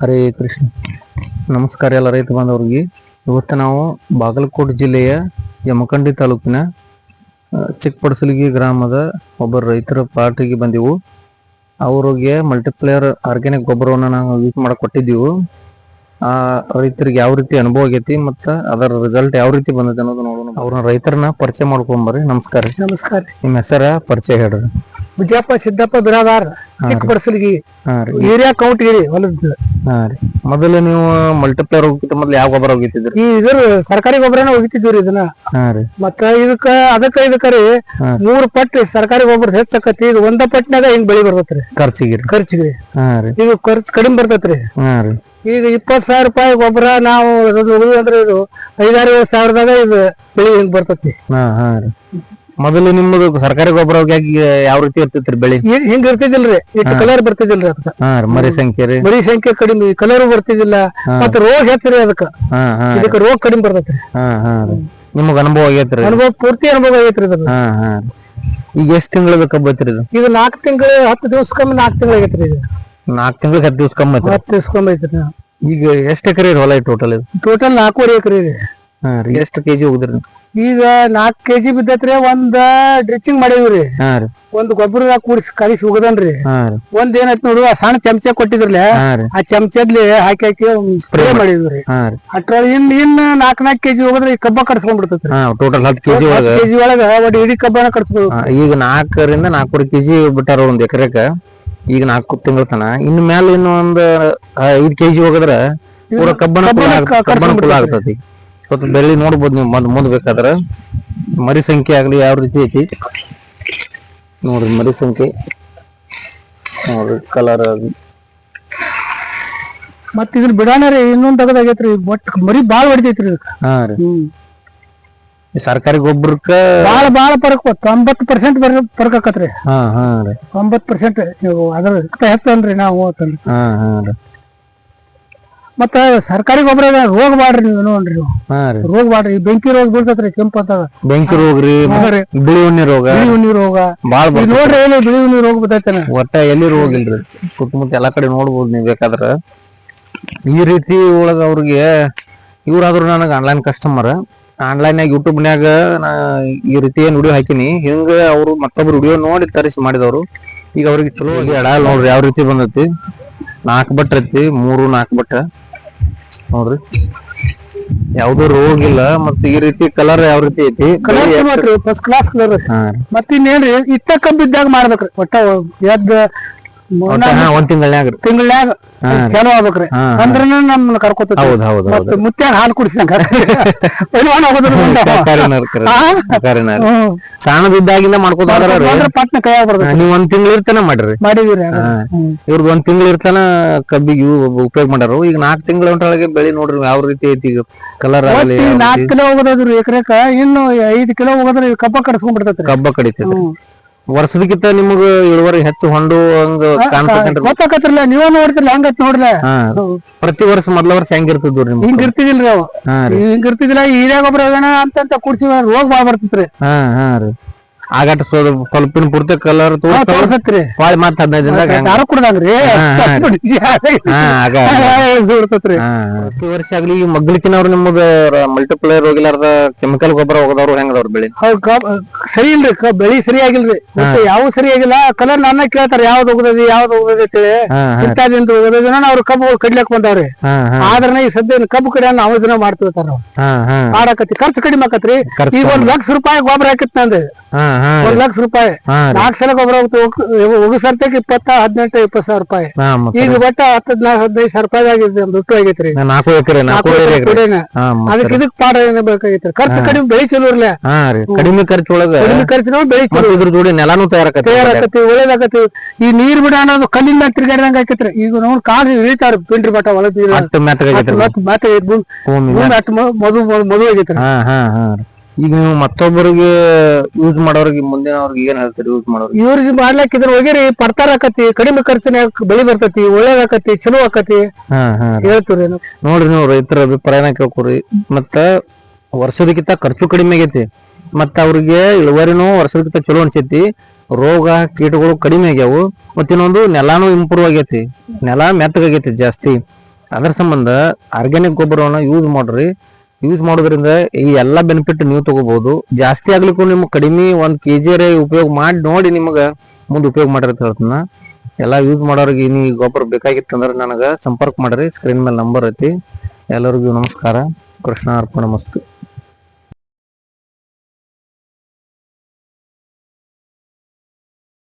ಹರೇ ಕೃಷ್ಣ. ನಮಸ್ಕಾರ ಎಲ್ಲ ರೈತ ಬಾಂಧವರಿಗೆ. ಇವತ್ತು ನಾವು ಬಾಗಲಕೋಟೆ ಜಿಲ್ಲೆಯ ಯಮಕಂಡಿ ತಾಲೂಕಿನ ಚಿಕ್ಕಪಡಸಲಿಗಿ ಗ್ರಾಮದ ಒಬ್ಬ ರೈತರ ಪಾರ್ಟಿಗೆ ಬಂದೆವು. ಅವ್ರಿಗೆ ಮಲ್ಟಿಪ್ಲೇಯರ್ ಆರ್ಗ್ಯಾನಿಕ್ ಗೊಬ್ಬರವನ್ನು ನಾವು ಯೂಸ್ ಮಾಡಕ್ ಕೊಟ್ಟಿದ್ದೀವಿ ಆ ರೈತರಿಗೆ ಯಾವ ರೀತಿ ಅನುಭವ ಆಗೈತಿ ಮತ್ತು ಅದರ ರಿಸಲ್ಟ್ ಯಾವ ರೀತಿ ಬಂದೈತೆ ಅನ್ನೋದು ನೋಡೋಣ. ಅವ್ರನ್ನ ರೈತರನ್ನ ಪರಿಚಯ ಮಾಡ್ಕೊಂಬರ್ರಿ ನಮಸ್ಕಾರ ನಮಸ್ಕಾರ ನಿಮ್ಮ ಹೆಸರ ಪರಿಚಯ ಹೇಳ್ರಿ. ಬಿಜಾಪ ಸಿದ್ದಪ್ಪ ಬಿರಾದಾರ್ ಚಿಕ್ಕ ಬಡಸಲಿಗಿ ಏರಿಯಾ ಕೌಂಟ್ ಗಿರಿ ಹೊಲದ. ಹಾ ರೀ. ಮೊದಲು ನೀವು ಮಲ್ಟಿಪ್ಲೇರ್ ಹೋಗಿತ್ತು ಮೊದಲು ಯಾವ ಗೊಬ್ಬರ ಹೋಗಿತ್ತಿದ್ರಿ? ಈ ಇದ್ರ ಸರ್ಕಾರಿ ಗೊಬ್ಬರನ ರೀ ಇದನ್ನ. ಹಾ ರೀ. ಮತ್ತ ಇದಕ್ಕ ಅದಕ್ಕ ಇದಕ್ಕ ರೀ. ಮೂರ್ ಪಟ್ಟು ಸರ್ಕಾರಿ ಗೊಬ್ಬರ ಹೆಚ್ಚಕತಿ ಇದು ಒಂದ ಪಟ್ನಾಗ ಹಿಂಗ್ ಬೆಳಿ ಬರ್ತೈತ್ರಿ ಖರ್ಚಿಗೆ ರೀ. ಖರ್ಚಿಗೆ ಹಾ ರೀ. ಇದು ಖರ್ಚು ಕಡಿಮೆ ಬರ್ತೈತ್ರಿ ಹಾ ರೀ. ಈಗ ಇಪ್ಪತ್ ಸಾವಿರ ರೂಪಾಯಿ ಗೊಬ್ಬರ ನಾವು ಅದು ಅಂದ್ರೆ ಇದು ಐದಾರು ಸಾವಿರದಾಗ ಇದು ಬೆಳಿ ಹಿಂಗ್ ಬರ್ತೈತಿ. ಹಾ ಹಾ ರೀ. ಮೊದಲು ನಿಮ್ಮದು ಸರ್ಕಾರಿ ಗೊಬ್ಬರ ಯಾವ ರೀತಿ ಇರ್ತಿತ್ರಿ ಬೆಳಿ? ಹಿಂಗ ಹಿಂಗ್ ಇರ್ತಿದಿಲ್ರಿ ಕಲರ್ ಬರ್ತಿದಿಲ್ರಿ ಅದಕ್ಕ. ಹಾ ರೀ ಮರಿ ಸಂಖ್ಯೆ ರೀ. ಬರೀ ಸಂಖ್ಯೆ ಕಡಿಮೆ ಕಲರ್ ಬರ್ತಿದಿಲ್ಲ ಮತ್ತ ರೋಗ ಹೆಚ್ಚರಿ ಅದಕ್ಕ. ಹಾ ಹಾ ಇದಕ್ಕ ರೋಗ ಕಡಿಮೆ ಬರ್ತೈತ್ರಿ. ಹಾ ಹಾ ರೀ. ನಿಮಗ್ ಅನುಭವ ಆಗೈತ್ರಿ ಅನುಭವ ಪೂರ್ತಿ ಅನುಭವ ಆಗೈತ್ರಿ ಇದು ಹಾ ಹಾ ರೀ. ಈಗ ಎಷ್ಟ್ ತಿಂಗಳದ ಕಬ್ಬ್ ಐತ್ರಿ ಇದು? ಇದು ನಾಲ್ಕು ತಿಂಗಳು ಹತ್ತು ದಿವಸಕ್ಕೊಮ್ಮೆ ನಾಲ್ಕು ತಿಂಗಳು ಆಗೈತ್ರಿ ಇದು ನಾಲ್ಕ್ ತಿಂಗಳಿಗೆ ಹತ್ತು ದಿವಸ ಕಮ್ಮಿ ಐತ್ರಿ? ಹತ್ತು ದಿವಸಕ್ಕೊಮ್ಮೆ ಐತ್ರಿ. ಈಗ ಎಷ್ಟ್ ಎಕರೆ ಹೊಲ ಐತಿ ಟೋಟಲ್ ಇದು? ಟೋಟಲ್ ನಾಲ್ಕೂವರೆ ಎಕರೆ ಇದೆ. ಎಷ್ಟ್ ಕೆಜಿ ಹೋಗಿದ್ರಿ ಈಗ ನಾಲ್ಕ್ ಕೆಜಿ ಬಿದ್ದತ್ರಿ ಒಂದ್ ಡ್ರಿಚಿಂಗ್ ಮಾಡೀವ್ರಿ. ಹಾ ರೀ. ಒಂದ್ ಗೊಬ್ಬರದಾಗ ಕೂಡಿಸಿ ಕಲಿಸಿ ಹೋಗದನ್ರಿ. ಹಾ ರೀ. ಒಂದ್ ಏನೈತ್ ನೋಡು ಆ ಸಣ್ಣ ಚಮಚ ಕೊಟ್ಟಿದ್ರಲ್ಲ ಹಾ ರೀ. ಆ ಚಮಚದ್ಲಿ ಹಾಕಿ ಹಾಕಿ ಸ್ಪ್ರೇ ಮಾಡಿದ್ರಿ ಹಾ ರೀ. ಅಟ್ರೊಳಗೆ ಇನ್ ಇನ್ ನಾಲ್ಕ್ ನಾಲ್ಕ್ ಕೆಜಿ ಹೋಗದ್ರೆ ಈ ಕಬ್ಬ ಕಡ್ಸ್ಕೊಂಡ್ ಬಿಡ್ತೈತ್ರಿ ಹಾ ಟೋಟಲ್ ಹತ್ತು ಕೆಜಿ ಒಳಗ. ಕೆಜಿ ಒಳಗ ಒಟ್ಟು ಇಡೀ ಕಬ್ಬನ ಕಡ್ಸ್ಬೋದು ಆ, ಈಗ ನಾಲ್ಕರಿಂದ ನಾಲ್ಕೂವರೆ ಕೆಜಿ ಬಿಟ್ಟಾರ ಒಂದ್ ಎಕರೆಕ. ಈಗ ನಾಲ್ಕು ತಿಂಗಳ ತನ. ಇನ್ ಮೇಲೆ ಇನ್ನೊಂದ್ ಐದ್ ಕೆಜಿ ಹೋಗದ್ರ ಪೂರ ಕಬ್ಬನ ಕಬ್ಬನ ಕ- ಕಬ್ಬನ ಆಗ್ತತಿ. ಸ್ವಲ್ಪ ಬೆಳ್ಳಿ ನೋಡ್ಬೋದು ನೀವು ಮುಂದ್ ಮುಂದ್ ಬೇಕಾದ್ರೆ. ಮರಿ ಸಂಖ್ಯೆ ಆಗಲಿ ಯಾವ ರೀತಿ ಐತಿ? ನೋಡ್ರಿ ಮರಿ ಸಂಖ್ಯೆ. ನೋಡ್ರಿ ಕಲರ್ ಮತ್ತ ಇದ್ರ ಬಿಡಾನ ರೀ ಇನ್ನೊಂದ್ ತಗದಾಗೈತ್ರಿ ಬಟ್ ಮರಿ ಬಾಳ ಹೊಡಿತೈತ್ರಿ ಇದಕ್ಕ ಹಾ ರೀ. ಸರ್ಕಾರಿ ಗೊಬ್ಬರಕ್ಕ ಬಾಳ ಬಾಳ ಪರಕ್ ತೊಂಬತ್ ಪರ್ಸೆಂಟ್ ಪರಕ್ ಆಕತ್ರಿ. ಹಾ ಹಾ ರೀ. ತೊಂಬತ್ ಪರ್ಸೆಂಟ್ ನೀವು ಅದ್ರ ಹೆಚ್ಚನ್ರಿ ನಾವು ಹೋಗ್ತಾನ್ರಿ ಹಾ ಹಾ ರೀ. ಮತ್ತ ಸರ್ಕಾರಿ ಗೊಬ್ಬರ ರೋಗ ಬಾಡ್ರಿ ನೀವು ನೋಡ್ರಿ ನೀವು. ಹಾ ರೀ. ರೋಗ ಬಾಡ್ರಿ ಈ ಬೆಂಕಿ ರೋಗ ಬೀಳ್ತೈತ್ರಿ ಕೆಂಪು ಅಂತ. ಬೆಂಕಿ ರೋಗ ರೀ. ಬಿಳಿ ಉಣ್ಣಿ ರೋಗ. ಬಿಳಿ ಉಣ್ಣಿ ರೋಗ. ಬಾಳ ಈಗ ನೋಡ್ರಿ ಎಲ್ಲಿ ಬಿಳಿ ಉಣ್ಣಿ ರೋಗ ಬರ್ತೈತನ ಒಟ್ಟ ಎಲ್ಲಿ ರೋಗ ಇಲ್ರಿ? ಸುತ್ತಮುತ್ತ ಎಲ್ಲಾ ಕಡೆ ನೋಡ್ಬೋದು ನೀವ್ ಬೇಕಾದ್ರ. ಈ ರೀತಿ ಒಳಗ ಅವ್ರಿಗೆ ಇವ್ರಾದ್ರು ನನಗೆ ಆನ್ಲೈನ್ ಕಸ್ಟಮರ್ ಆನ್ಲೈನ್ ಆಗ ಯೂಟ್ಯೂಬ್ನ್ಯಾಗ ನಾ ಈ ರೀತಿ ಏನ್ ವಿಡಿಯೋ ಹಾಕಿನಿ. ಹಿಂಗ ಅವ್ರು ಮತ್ತೊಬ್ರು ವಿಡಿಯೋ ನೋಡಿ ತರಿಸಿ ಮಾಡಿದವರು. ಈಗ ಅವ್ರಿಗೆ ಚಲೋ ಎಡ ನೋಡ್ರಿ ಯಾವ ರೀತಿ ಬಂದೈತಿ. ನಾಲ್ಕು ಬಟ್ ಐತಿ ಮೂರು ನಾಲ್ಕು ಬಟ್ಟ ನೋಡ್ರಿ ಯಾವ್ದು ರೋಗ ಇಲ್ಲ ಮತ್ತ ಈ ರೀತಿ ಕಲರ್ ಯಾವ ರೀತಿ ಐತಿ? ಕಲರ್ ಫಸ್ಟ್ ಕ್ಲಾಸ್ ಕಲರ್ ಮತ್ತ ಇನ್ನೇನ್ರಿ ಇತ್ತ ಕಬ್ಬಿದ್ದಾಗ ಮಾಡ್ಬೇಕ್ರಿ. ಒಟ್ಟ ಎದ್ದ ಒಂದ್ ತಿಂಗಳನ್ಯಾಗ ತಿಂಗಳನ್ಯಾಗ ಚಲೋ ಆಗ್ಬೇಕ್ರಿ. ಅಂದ್ರ ನಮ್ಮನ್ನ ಕರ್ಕೊತೈತಿ ಹೌದ್ ಹೌದ್ ಮತ್ತ ಮುತ್ಯಾಗ ಹಾಲು ಕುಡಿಸಿದಂಗ. ಸಣ್ಣದಿದ್ದಾಗಿಂದ ಮಾಡ್ಕೋತ ಪಟ್ನ ಕೈಯಾಗ ಬರ್ತೈತಿ ನೀವ್ ಒಂದ್ ತಿಂಗಳ ಇರ್ತಾನ ಮಾಡ್ರಿ. ಮಾಡಿದೀವಿ ಹಾ. ಇವ್ರದ್ ಒಂದ್ ತಿಂಗಳ ಇರ್ತಾನ ಕಬ್ಬಿಗೆ ಉಪಯೋಗ ಮಾಡ್ಯಾರ. ಈಗ ನಾಲ್ಕು ತಿಂಗಳ ಒಳಗೆ ಬೆಳಿ ನೋಡ್ರಿ ಯಾವ ರೀತಿ ಐತಿ ಈಗ ಕಲರ್ ಆಗಲಿ ನಾಲ್ಕು ಕಿಲೋ ಹೋಗೋದ್ರಿ ಎಕರೆಕ ಇನ್ನು ಐದು ಕಿಲೋ ಹೋಗೋದ್ರೆ ಕಬ್ಬ ಕಡಿಸ್ಕೊಂಡ್ಬಿಡ್ತೈತಿ ಕಬ್ಬ ಕಡಿತೈತಿ ವರ್ಷದಕ್ಕಿಂತ ನಿಮಗ ಇಳುವರಿ ಹೆಚ್ಚು ಹೊಂಡು ಹಂಗ ಗೊತ್ತಾಕತ್ರಲ್ಲ ನೀವ ನೋಡ್ತಿರ್ಲ ಹಂಗ ನೋಡ್ಲ. ಪ್ರತಿ ವರ್ಷ ಮೊದ್ಲ ವರ್ಷ ಹೆಂಗಿರ್ತಿದ್ವು ನಿಮ್ಗೆ? ಹಿಂಗ್ ಇರ್ತಿದಿಲ್ರಿ ಅವ್. ಹಿಂಗ್ ಇರ್ತಿದಿಲ್ಲ ಹಿರಿಯ ಗೊಬ್ಬರ ಅಂತ ಕುಡ್ಸಿ ರೋಗ ಬಾಳ ಬರ್ತೇತ್ರಿ. ಹಾ ಹಾ ರೀ. ಆಗಟ್ ಸ್ವಲ್ಪ ಪೂರ್ತಿ ಕಲರ್ ತೋರ್ಸ್ತಾವ. ಬಾಳ ಮತ್ತ್ ಹದಿನೈದು ದಿನದಾಗ ಕುಡ್ದಂಗ್ರಿ ವರ್ಷ ಆಗ್ಲಿ ಈ ಮಗ್ಲಿಕಿನವ್ರು ನಿಮ್ಮದ ಮಲ್ಟಿಪ್ಲೇಯರ್ ಹೋಗಿಲಾರ್ದ ಕೆಮಿಕಲ್ ಗೊಬ್ಬರ ಹೋಗದವ್ರು ಹೆಂಗದವ್ರ ಬೆಳಿ? ಸರಿ ಇಲ್ರಿ ಬೆಳಿ ಸರಿ ಆಗಿಲ್ರಿ. ಮತ್ತೆ ಯಾವ ಸರಿ ಆಗಿಲ್ಲ ಕಲರ್ ನನ್ನ ಕೇಳ್ತಾರ ಯಾವ್ದು ಹೋಗದದಿ ಯಾವ್ದು ಹೋಗದದಿ ಅಂತೇಳಿ. ಹಾ ಹಾ. ಇಂತಾದಿಂದ ಹೋಗದದಿ ಅವ್ರ ಕಬ್ಬು ಕಡ್ಲಕ್ ಬಂದವ್ರಿ. ಆದ್ರೆ ಈ ಸದ್ಯ ಕಬ್ಬು ಕಡೆ ನಾವು ದಿನ ಮಾಡ್ತಿರ್ತಾರ. ನಾವು ಖರ್ಚು ಕಡಿಮೆ ಆಕತ್ರಿ. ಈಗ ಒಂದ್ ಲಕ್ಷ ರೂಪಾಯಿ ಗೊಬ್ಬರ ಹಾಕಿತ್ ನಂದು. ಒಂದ್ ಲಕ್ಷ ರೂಪಾಯಿ. ನಾಲ್ಕು ಸಲ ಗೊಬ್ಬರ ಹೋಗಿ ಸರ್ತಿಗೆ ಇಪ್ಪತ್ತ ಹದಿನೆಂಟು ಇಪ್ಪತ್ತು ಸಾವಿರ ರೂಪಾಯಿ. ಈಗ ಬಟ್ಟ ಹತ್ತದ್ ಹದಿನೈದು ಸಾವಿರ ರೂಪಾಯಿ ಆಗಿದೆ ದುಡ್ಡು ಆಗೈತ್ರಿ. ಅದಕ್ಕೆ ಇದಕ್ ಪಾಡ ಏನ್ ಖರ್ಚು ಕಡಿಮೆ ಬೆಳಿ ಚಲೋ ಇರ್ಲ. ಕಡಿಮೆ ಖರ್ಚು ಒಳಗ ಕಡಿಮೆ ಖರ್ಚಿನ ಬೆಳಿ ಚಲೋ. ಇದ್ರ ಜೋಡಿ ನೆಲಾನು ತಯಾರಕತ್ತಿ ತಯಾರಾಕತಿ ಒಳ್ಳೇದಾಕತಿ ಈ ನೀರ್ ಬಿಡ ಅನ್ನೋದು ಕಲ್ಲಿನ ಮ್ಯಾಗ ತಿರ್ಗಾಡ್ದಂಗ ಆಕೈತ್ರಿ. ಈಗ ನೋಡ್ ಕಾಲು ಇಳಿತಾರ ಪಿಂಡ್ರಿ ಬಟ್ಟ ಒಳಗ್ ಮತ್ತ್ ಮತ್ತೆ ಭೂಮಿ ಭೂಮಿ ಭೂಮಿ ಅಷ್ಟ್ ಮ- ಮಧು ಮಧು ಆಗೈತ್ರಿ. ಹಾ ಹಾ ಹಾ ರೀ. ಈಗ ನೀವು ಮತ್ತೊಬ್ಬರಿಗೆ ಯೂಸ್ ಮಾಡೋರಿಗೆ ಮುಂದಿನವ್ರಿಗೆ ಏನ್ ಹೇಳ್ತೀರಿ ಯೂಸ್ ಮಾಡೋರಿಗೆ? ಇವ್ರಿಗೆ ಮಾಡ್ಲಾಕ ಇದ್ರ ಹೋಗಿರಿ ಪಡ್ತಾರ ಆಕತಿ ಕಡಿಮೆ ಖರ್ಚಿನ್ಯಾಗ ಬೆಳಿ ಬರ್ತೈತಿ ಒಳ್ಳೇದಾಕತಿ ಚಲೋ ಆಕತಿ. ಹಾ ರೀ. ನೋಡ್ರಿ ನೀವು ರೈತರ ಅಭಿಪ್ರಾಯನ ಕೇಳ್ಕೊರಿ ಮತ್ತ ವರ್ಷದಕ್ಕಿಂತ ಖರ್ಚು ಕಡಿಮೆ ಆಗೈತಿ. ಮತ್ತ ಅವ್ರಿಗೆ ಇಳುವರಿನೂ ವರ್ಷದಕ್ಕಿಂತ ಚಲೋ ಅನ್ಸೈತಿ. ರೋಗ ಕೀಟಗಳು ಕಡಿಮೆ ಆಗ್ಯಾವು. ಮತ್ತ ಇನ್ನೊಂದು ನೆಲಾನು ಇಂಪ್ರೂವ್ ಆಗೈತಿ. ನೆಲ ಮೆತ್ತಗಾಗೈತಿ ಜಾಸ್ತಿ. ಅದ್ರ ಸಂಬಂಧ ಆರ್ಗ್ಯಾನಿಕ್ ಗೊಬ್ಬರವನ್ನ ಯೂಸ್ ಮಾಡ್ರಿ. ಯೂಸ್ ಮಾಡೋದ್ರಿಂದ ಈ ಎಲ್ಲಾ ಬೆನಿಫಿಟ್ ನೀವು ತಗೋಬಹುದು ಜಾಸ್ತಿ ಆಗ್ಲಿಕ್ಕೂ ನಿಮ್ಗೆ ಕಡಿಮೆ ಒಂದ್ ಕೆಜಿ ರೇ ಉಪಯೋಗ ಮಾಡಿ ನೋಡಿ ನಿಮಗ ಮುಂದೆ ಉಪಯೋಗ ಮಾಡಿರತ್ತ ಹೇಳ್ತಾನ. ಎಲ್ಲಾ ಯೂಸ್ ಮಾಡೋರಿಗೆ ಈ ಗೊಬ್ಬರ ಬೇಕಾಗಿತ್ತಂದ್ರೆ ನನಗೆ ಸಂಪರ್ಕ ಮಾಡ್ರಿ. ಸ್ಕ್ರೀನ್ ಮೇಲೆ ನಂಬರ್ ಐತಿ. ಎಲ್ಲರಿಗೂ ನಮಸ್ಕಾರ. ಕೃಷ್ಣ ಅರ್ಪಣ ಮಸ್ತು.